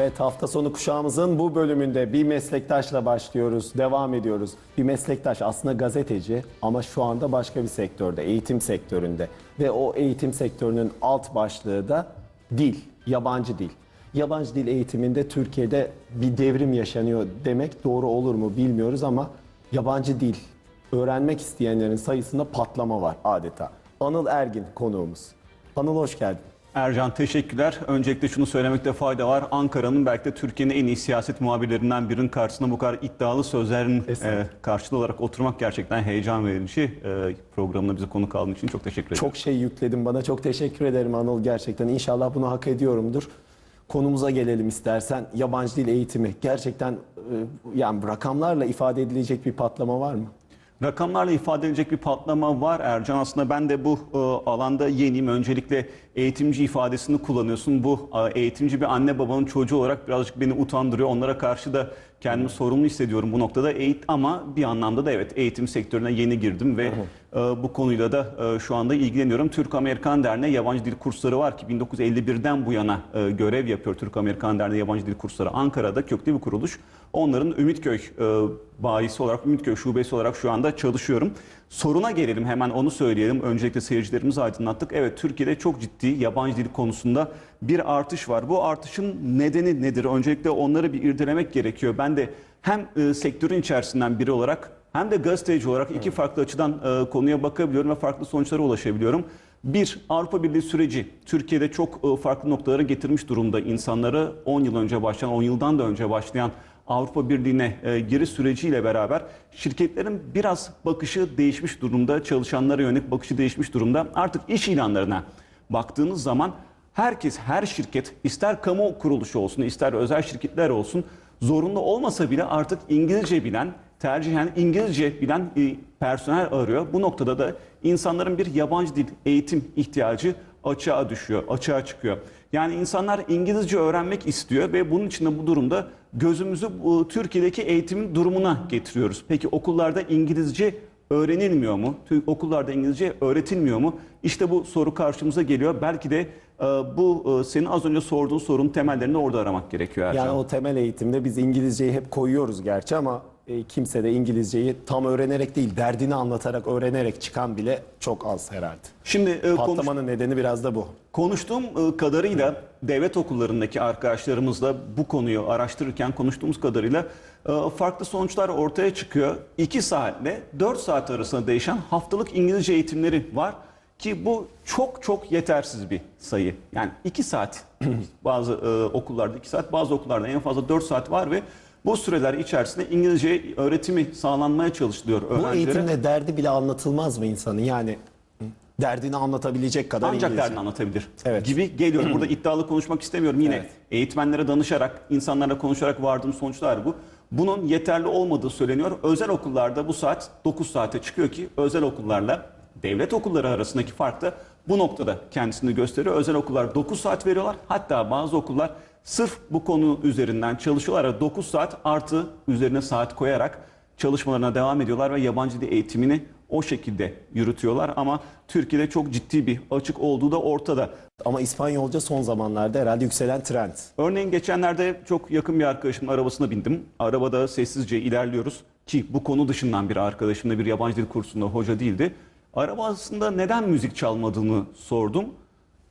Evet hafta sonu kuşağımızın bu bölümünde bir meslektaşla başlıyoruz, devam ediyoruz. Bir meslektaş aslında gazeteci ama şu anda başka bir sektörde, eğitim sektöründe. Ve o eğitim sektörünün alt başlığı da dil, yabancı dil. Yabancı dil eğitiminde Türkiye'de bir devrim yaşanıyor demek doğru olur mu bilmiyoruz ama yabancı dil öğrenmek isteyenlerin sayısında patlama var adeta. Anıl Ergin konuğumuz. Anıl hoş geldin. Ercan teşekkürler. Öncelikle şunu söylemekte fayda var. Ankara'nın belki de Türkiye'nin en iyi siyaset muhabirlerinden birinin karşısında bu kadar iddialı sözlerin e, karşılığı olarak oturmak gerçekten heyecan verici. E, programına bize konuk aldığın için çok teşekkür ederim. Çok şey yükledin bana. Çok teşekkür ederim Anıl gerçekten. İnşallah bunu hak ediyorumdur. Konumuza gelelim istersen. Yabancı dil eğitimi. Gerçekten e, yani rakamlarla ifade edilecek bir patlama var mı? Rakamlarla ifade edilecek bir patlama var Ercan. Aslında ben de bu e, alanda yeniyim. Öncelikle eğitimci ifadesini kullanıyorsun. Bu eğitimci bir anne babanın çocuğu olarak birazcık beni utandırıyor. Onlara karşı da kendimi sorumlu hissediyorum bu noktada. Eğit ama bir anlamda da evet eğitim sektörüne yeni girdim ve e, bu konuyla da e, şu anda ilgileniyorum. Türk-Amerikan Derneği yabancı dil kursları var ki 1951'den bu yana e, görev yapıyor Türk-Amerikan Derneği yabancı dil kursları. Ankara'da köklü bir kuruluş. Onların Ümitköy bayisi olarak, Ümitköy şubesi olarak şu anda çalışıyorum. Soruna gelelim hemen onu söyleyelim. Öncelikle seyircilerimizi aydınlattık. Evet Türkiye'de çok ciddi yabancı dil konusunda bir artış var. Bu artışın nedeni nedir? Öncelikle onları bir irdelemek gerekiyor. Ben de hem e, sektörün içerisinden biri olarak hem de gazeteci olarak iki farklı açıdan e, konuya bakabiliyorum ve farklı sonuçlara ulaşabiliyorum. Bir, Avrupa Birliği süreci Türkiye'de çok e, farklı noktalara getirmiş durumda insanları 10 yıl önce başlayan, 10 yıldan da önce başlayan Avrupa Birliği'ne e, giriş süreciyle beraber şirketlerin biraz bakışı değişmiş durumda, çalışanlara yönelik bakışı değişmiş durumda. Artık iş ilanlarına baktığınız zaman herkes, her şirket ister kamu kuruluşu olsun, ister özel şirketler olsun zorunlu olmasa bile artık İngilizce bilen, tercihen İngilizce bilen e, personel arıyor. Bu noktada da insanların bir yabancı dil eğitim ihtiyacı açığa düşüyor, açığa çıkıyor. Yani insanlar İngilizce öğrenmek istiyor ve bunun için de bu durumda gözümüzü Türkiye'deki eğitimin durumuna getiriyoruz. Peki okullarda İngilizce öğrenilmiyor mu? Tü- Okullarda İngilizce öğretilmiyor mu? İşte bu soru karşımıza geliyor. Belki de e, bu e, senin az önce sorduğun sorunun temellerini orada aramak gerekiyor Ercan. Yani o temel eğitimde biz İngilizceyi hep koyuyoruz gerçi ama e, kimse de İngilizceyi tam öğrenerek değil, derdini anlatarak öğrenerek çıkan bile çok az herhalde. Şimdi e, konuş- Patlamanın nedeni biraz da bu. Konuştuğum e, kadarıyla devlet okullarındaki arkadaşlarımızla bu konuyu araştırırken konuştuğumuz kadarıyla e, farklı sonuçlar ortaya çıkıyor. 2 saatle 4 saat arasında değişen haftalık İngilizce eğitimleri var ki bu çok çok yetersiz bir sayı. Yani 2 saat bazı e, okullarda 2 saat bazı okullarda en fazla 4 saat var ve bu süreler içerisinde İngilizce öğretimi sağlanmaya çalışılıyor Bu öğrencilere. eğitimde derdi bile anlatılmaz mı insanın? Yani derdini anlatabilecek kadar Ancak İngilizce. derdini anlatabilir Evet. gibi geliyor. Burada iddialı konuşmak istemiyorum. Yine Evet. eğitmenlere danışarak, insanlarla konuşarak vardığım sonuçlar bu. Bunun yeterli olmadığı söyleniyor. Özel okullarda bu saat 9 saate çıkıyor ki özel okullarla devlet okulları arasındaki fark da bu noktada kendisini gösteriyor. Özel okullar 9 saat veriyorlar. Hatta bazı okullar sırf bu konu üzerinden çalışıyorlar. 9 saat artı üzerine saat koyarak çalışmalarına devam ediyorlar ve yabancı dil eğitimini o şekilde yürütüyorlar ama Türkiye'de çok ciddi bir açık olduğu da ortada. Ama İspanyolca son zamanlarda herhalde yükselen trend. Örneğin geçenlerde çok yakın bir arkadaşımın arabasına bindim. Arabada sessizce ilerliyoruz ki bu konu dışından bir arkadaşım da bir yabancı dil kursunda hoca değildi. Arabasında neden müzik çalmadığını sordum.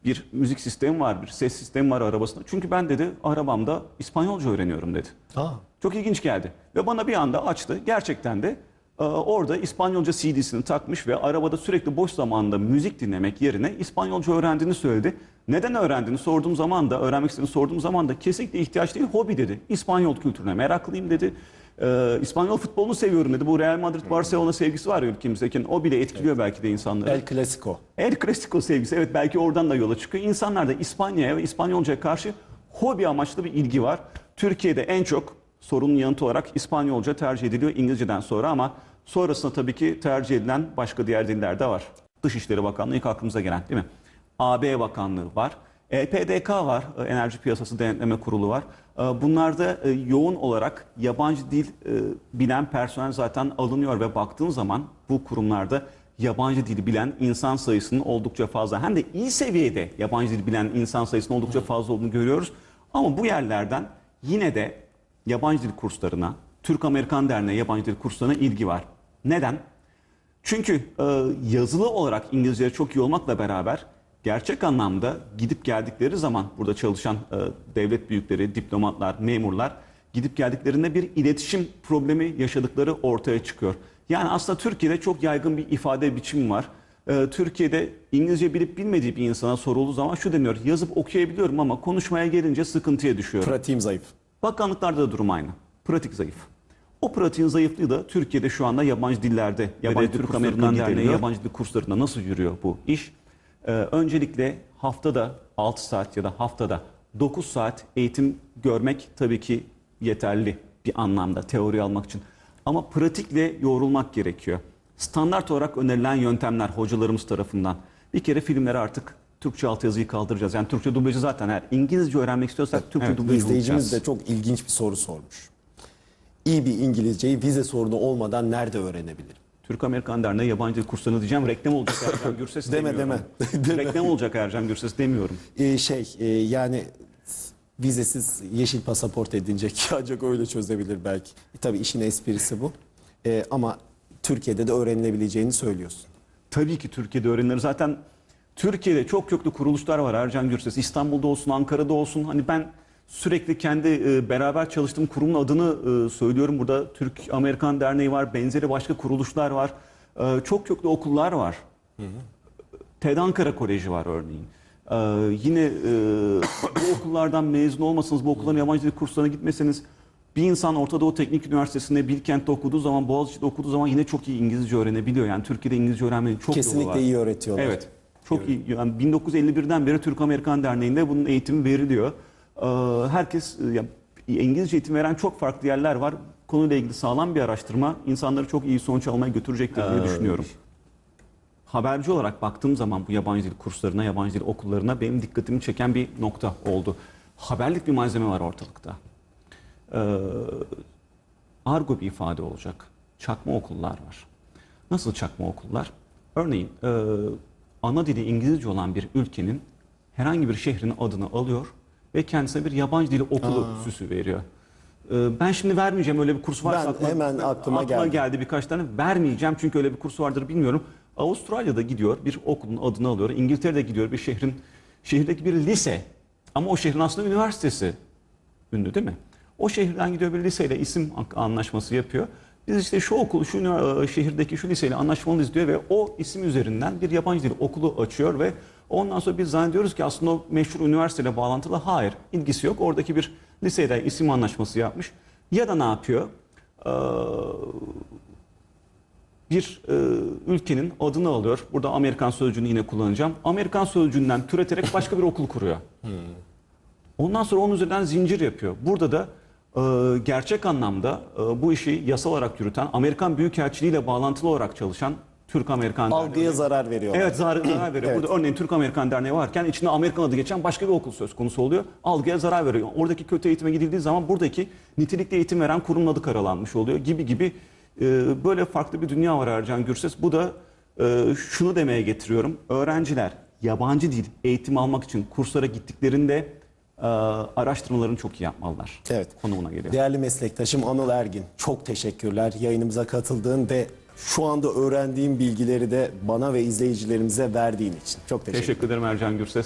Bir müzik sistemi var, bir ses sistemi var arabasında. Çünkü ben dedi arabamda İspanyolca öğreniyorum dedi. Aa, Çok ilginç geldi. Ve bana bir anda açtı. Gerçekten de e, orada İspanyolca CD'sini takmış ve arabada sürekli boş zamanında müzik dinlemek yerine İspanyolca öğrendiğini söyledi. Neden öğrendiğini sorduğum zaman da, öğrenmek istediğini sorduğum zaman da kesinlikle ihtiyaç değil, hobi dedi. İspanyol kültürüne meraklıyım dedi. E, İspanyol futbolunu seviyorum dedi. Bu Real Madrid Barcelona sevgisi var ya ülkemizdeki. O bile etkiliyor belki de insanları. El Clasico. El Clasico sevgisi evet belki oradan da yola çıkıyor. İnsanlarda İspanya'ya ve İspanyolca'ya karşı hobi amaçlı bir ilgi var. Türkiye'de en çok sorunun yanıtı olarak İspanyolca tercih ediliyor İngilizceden sonra ama sonrasında tabii ki tercih edilen başka diğer diller de var. Dışişleri Bakanlığı ilk aklımıza gelen değil mi? AB Bakanlığı var. EPDK var, e, Enerji Piyasası Denetleme Kurulu var. E, Bunlarda e, yoğun olarak yabancı dil e, bilen personel zaten alınıyor ve baktığın zaman bu kurumlarda yabancı dil bilen insan sayısının oldukça fazla hem de iyi seviyede yabancı dil bilen insan sayısının oldukça fazla olduğunu görüyoruz. Ama bu yerlerden yine de yabancı dil kurslarına, Türk-Amerikan Derneği yabancı dil kurslarına ilgi var. Neden? Çünkü e, yazılı olarak İngilizce çok iyi olmakla beraber gerçek anlamda gidip geldikleri zaman burada çalışan e, devlet büyükleri, diplomatlar, memurlar gidip geldiklerinde bir iletişim problemi yaşadıkları ortaya çıkıyor. Yani aslında Türkiye'de çok yaygın bir ifade biçimi var. E, Türkiye'de İngilizce bilip bilmediği bir insana sorulduğu zaman şu deniyor. Yazıp okuyabiliyorum ama konuşmaya gelince sıkıntıya düşüyorum. Pratiğim zayıf. Bakanlıklarda da durum aynı. Pratik zayıf. O pratiğin zayıflığı da Türkiye'de şu anda yabancı dillerde, yabancı dil Türk Amerikan Derneği yabancı dil kurslarında nasıl yürüyor bu iş? Ee, öncelikle haftada 6 saat ya da haftada 9 saat eğitim görmek tabii ki yeterli bir anlamda teori almak için. Ama pratikle yoğrulmak gerekiyor. Standart olarak önerilen yöntemler hocalarımız tarafından. Bir kere filmlere artık Türkçe altyazıyı kaldıracağız. Yani Türkçe dublajı zaten eğer İngilizce öğrenmek istiyorsak Türkçe dublajı İzleyicimiz olacağız. de çok ilginç bir soru sormuş. İyi bir İngilizceyi vize sorunu olmadan nerede öğrenebilirim? Türk-Amerikan Derneği yabancı kurslarını diyeceğim. Reklam olacak Ercan Gürses Deme, demiyorum. Reklam olacak Ercan Gürses demiyorum. Ee, şey e, yani vizesiz yeşil pasaport edinecek ancak öyle çözebilir belki. E, tabii işin esprisi bu. E, ama Türkiye'de de öğrenilebileceğini söylüyorsun. Tabii ki Türkiye'de öğrenilir. Zaten Türkiye'de çok köklü kuruluşlar var Ercan Gürses. İstanbul'da olsun, Ankara'da olsun. Hani ben sürekli kendi e, beraber çalıştığım kurumun adını e, söylüyorum. Burada Türk-Amerikan Derneği var, benzeri başka kuruluşlar var. E, çok köklü okullar var. TED Ankara Koleji var örneğin. Ee, yine e, bu okullardan mezun olmasanız, bu okulların yabancı dil kurslarına gitmeseniz bir insan Orta Doğu Teknik Üniversitesi'nde Bilkent'te okuduğu zaman, Boğaziçi'de okuduğu zaman yine çok iyi İngilizce öğrenebiliyor. Yani Türkiye'de İngilizce öğrenmenin çok yolu var. Kesinlikle iyi öğretiyorlar. Evet. Çok iyi. Yani 1951'den beri Türk-Amerikan Derneği'nde bunun eğitimi veriliyor. Ee, herkes e, ya, İngilizce eğitim veren çok farklı yerler var. Konuyla ilgili sağlam bir araştırma insanları çok iyi sonuç almaya götürecektir diye düşünüyorum. Haberci olarak baktığım zaman bu yabancı dil kurslarına, yabancı dil okullarına benim dikkatimi çeken bir nokta oldu. Haberlik bir malzeme var ortalıkta. Ee, argo bir ifade olacak. Çakma okullar var. Nasıl çakma okullar? Örneğin e, ana dili İngilizce olan bir ülkenin herhangi bir şehrin adını alıyor ve kendisine bir yabancı dil okulu süsü veriyor. E, ben şimdi vermeyeceğim öyle bir kurs varsa Ben hemen aklıma geldi. birkaç tane. Vermeyeceğim çünkü öyle bir kurs vardır bilmiyorum. Avustralya'da gidiyor bir okulun adını alıyor. İngiltere'de gidiyor bir şehrin şehirdeki bir lise. Ama o şehrin aslında üniversitesi. Ünlü değil mi? O şehirden gidiyor bir liseyle isim anlaşması yapıyor. Biz işte şu okul, şu ünivers- şehirdeki şu liseyle anlaşmalıyız diyor ve o isim üzerinden bir yabancı dil okulu açıyor ve ondan sonra biz zannediyoruz ki aslında o meşhur üniversiteyle bağlantılı. Hayır, ilgisi yok. Oradaki bir liseyle isim anlaşması yapmış. Ya da ne yapıyor? Ee, bir e, ülkenin adını alıyor. Burada Amerikan sözcüğünü yine kullanacağım. Amerikan sözcüğünden türeterek başka bir okul kuruyor. Ondan sonra onun üzerinden zincir yapıyor. Burada da e, gerçek anlamda e, bu işi yasal olarak yürüten, Amerikan Büyükelçiliği ile bağlantılı olarak çalışan Türk-Amerikan Algıya Derneği. zarar veriyorlar. Evet zarar, zarar veriyor. Evet. Burada örneğin Türk-Amerikan Derneği varken içinde Amerikan adı geçen başka bir okul söz konusu oluyor. Algıya zarar veriyor. Oradaki kötü eğitime gidildiği zaman buradaki nitelikli eğitim veren kurumun adı karalanmış oluyor gibi gibi e, böyle farklı bir dünya var Ercan Gürses. Bu da e, şunu demeye getiriyorum. Öğrenciler yabancı dil eğitim almak için kurslara gittiklerinde e, araştırmalarını çok iyi yapmalılar. Evet. Konumuna geliyor. Değerli meslektaşım Anıl Ergin, çok teşekkürler yayınımıza katıldığın ve şu anda öğrendiğim bilgileri de bana ve izleyicilerimize verdiğin için. Çok teşekkür Teşekkür ederim Ercan Gürses.